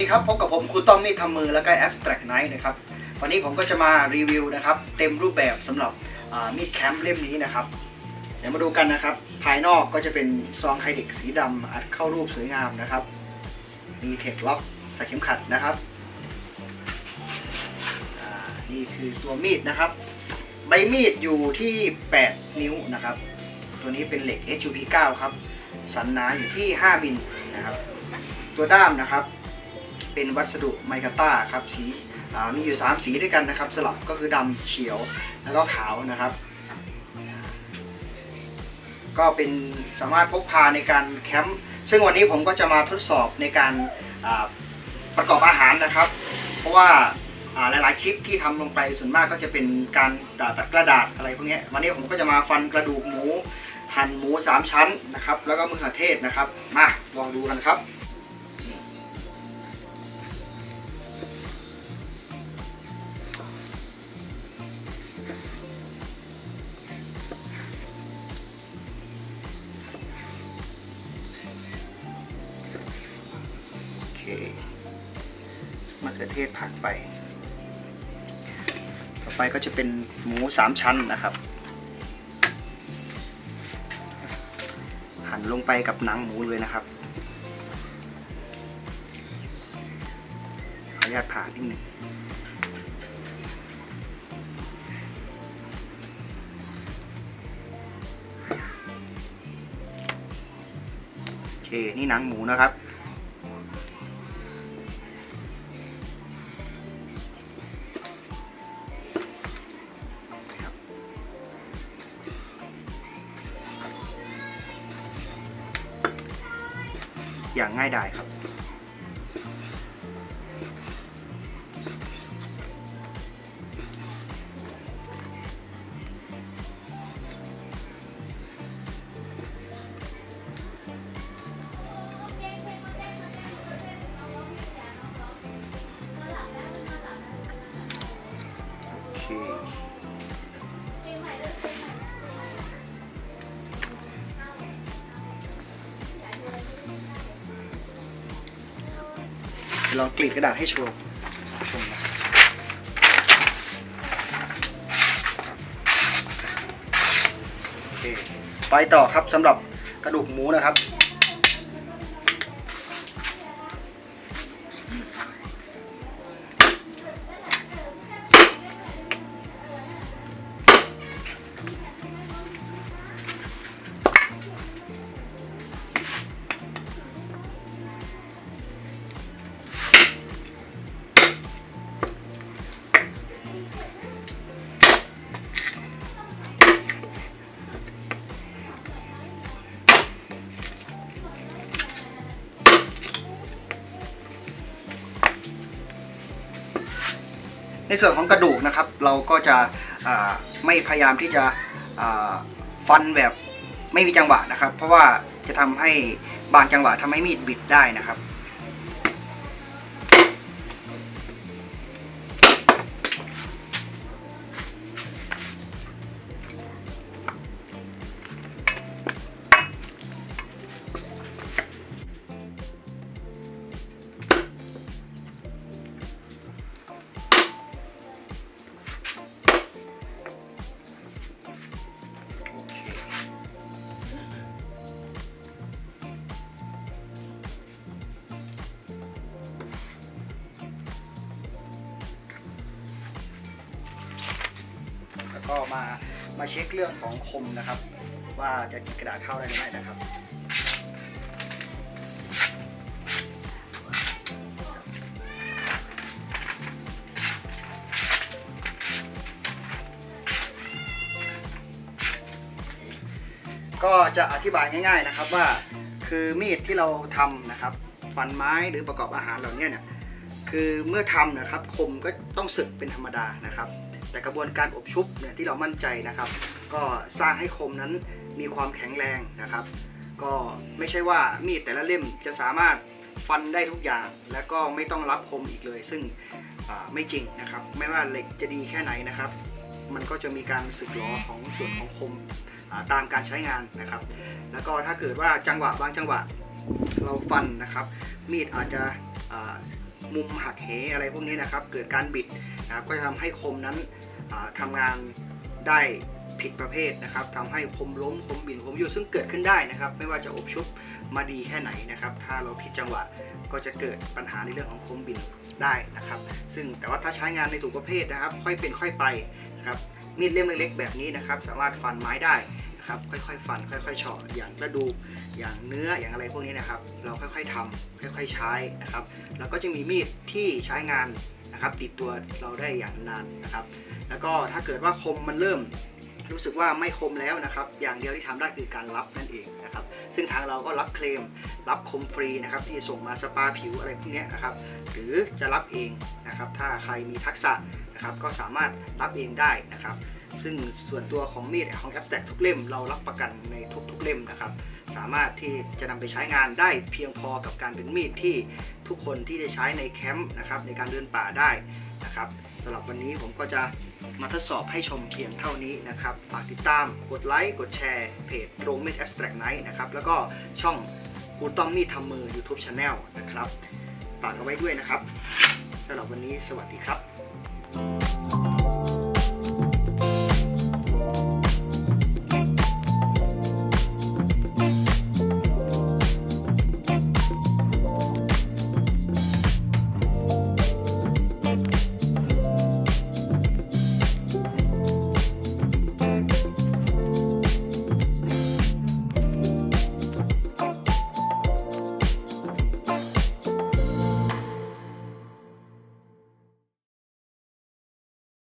สวัสดีครับพบกับผมครูต้อมมีดทำมือแล้วก็ Abstract Knife นะครับวันนี้ผมก็จะมารีวิวนะครับเต็มรูปแบบสำหรับมีดแคมป์เล่มนี้นะครับเดี๋ยวมาดูกันนะครับ ภายนอกก็จะเป็นซองไฮเด็กสีดำอัดเข้ารูปสวยงามนะครับ มีเทคล็อกใส่เข็มขัดนะครับนี่คือตัวมีดนะครับ ใบมีดอยู่ที่ 8 นิ้วนะครับ ตัวนี้เป็นเหล็ก HUP 9 ครับ สันหนาอยู่ที่ 5 มิลนะครับ ตัวด้ามนะครับ เป็นวัสดุไมกาต้าครับสีมีอยู่ 3 สีด้วยกันนะครับ สลับก็คือดำเขียวแล้วก็ขาวนะครับ ก็เป็นสามารถพกพาในการแคมป์ซึ่งวันนี้ผมก็จะมาทดสอบในการประกอบอาหารนะครับ เพราะว่าหลายๆคลิปที่ทำลงไปส่วนมากก็จะเป็นการตัดกระดาษอะไรพวกนี้วันนี้ผมก็จะมาฟันกระดูกหมูหั่นหมู 3 ชั้นนะครับ แล้วก็มะเขือเทศนะครับมาลองดูกันครับ มะเขือเทศผักไป ต่อไปก็จะเป็นหมูสามชั้นนะครับ หั่นลงไปกับหนังหมูเลยนะครับขออนุญาตผ่านิดนึงโอเคนี่หนังหมูนะครับ อย่างง่ายดายครับ โอเค ลองกรีดกระดาษให้โชว์ชมนะโอเคไปต่อครับสำหรับกระดูกหมูนะครับ ในส่วนของกระดูกนะครับ เราก็จะไม่พยายามที่จะฟันแบบไม่มีจังหวะนะครับ เพราะว่าจะทำให้บางจังหวะทำให้มีดบิดได้นะครับ ก็มามาเช็คเรื่องของคมนะครับ ว่าจะกรีดกระดาษเข้าได้หรือไม่นะครับก็จะอธิบายง่าย ๆนะครับว่าคือมีดที่เราทำนะครับฟันไม้หรือประกอบอาหารเหล่านี้เนี่ยคือเมื่อทำนะครับคมก็ต้องสึกเป็นธรรมดานะครับ แต่กระบวนการอบชุบเนี่ยที่เรามั่นใจนะครับ ก็สร้างให้คมนั้นมีความแข็งแรงนะครับ ก็ไม่ใช่ว่ามีดแต่ละเล่มจะสามารถฟันได้ทุกอย่าง และก็ไม่ต้องรับคมอีกเลย ซึ่งไม่จริงนะครับ ไม่ว่าเหล็กจะดีแค่ไหนนะครับ มันก็จะมีการสึกหรอของส่วนของคมตามการใช้งานนะครับ แล้วก็ถ้าเกิดว่าจังหวะบางจังหวะเราฟันนะครับ มีดอาจจะ มุมหักเหอะไรพวกนี้นะครับ เกิดการบิดนะก็จะทำให้คมนั้นอ่าทำงานได้ผิดประเภทนะครับทำให้คมล้มคมบินคมอยู่ซึ่งเกิดขึ้นได้นะครับ ไม่ว่าจะอบชุบมาดีแค่ไหนนะครับ ถ้าเราผิดจังหวะก็จะเกิดปัญหาในเรื่องของคมบินได้นะครับ ซึ่งแต่ว่าถ้าใช้งานในถูกประเภทนะครับ ค่อยเป็นค่อยไปนะครับมีดเล่มเล็กๆแบบนี้นะครับ สามารถฟันไม้ได้ นะครับ ค่อยๆ ฟัน ค่อยๆเฉาะอย่างกระดูกอย่างเนื้ออย่างอะไรพวกนี้นะครับ เราค่อยๆทำค่อยๆใช้นะครับ แล้วก็จะมีมีดที่ใช้งานนะครับติดตัวเราได้อย่างนานนะครับ แล้วก็ถ้าเกิดว่าคมมันเริ่มรู้สึกว่าไม่คมแล้วนะครับ อย่างเดียวที่ทำได้คือการรับนั่นเองนะครับ ซึ่งทางเราก็รับเคลม รับคมฟรีนะครับที่ส่งมาสปาผิวอะไรพวกนี้นะครับ หรือจะรับเองนะครับ ถ้าใครมีทักษะนะครับก็สามารถรับเองได้นะครับ ซึ่งส่วนตัวของมีดของแอปแตกทุกเล่มเรารับประกันในทุกๆเล่มนะครับ สามารถที่จะนำไปใช้งานได้เพียงพอกับการเป็นมีดที่ทุกคนที่ได้ใช้ในแคมป์นะครับในการเดินป่าได้นะครับสำหรับวันนี้ผมก็จะมาทดสอบให้ชมเพียงเท่านี้นะครับฝากติดตามกดไลค์กดแชร์เพจโรงมีดแอ s สแตกไนท์นะครับแล้วก็ช่องครูต้อมมีดทำมือ YouTube Channel นะครับฝากเอาไว้ด้วยนะครับสำหรับวันนี้สวัสดีครับ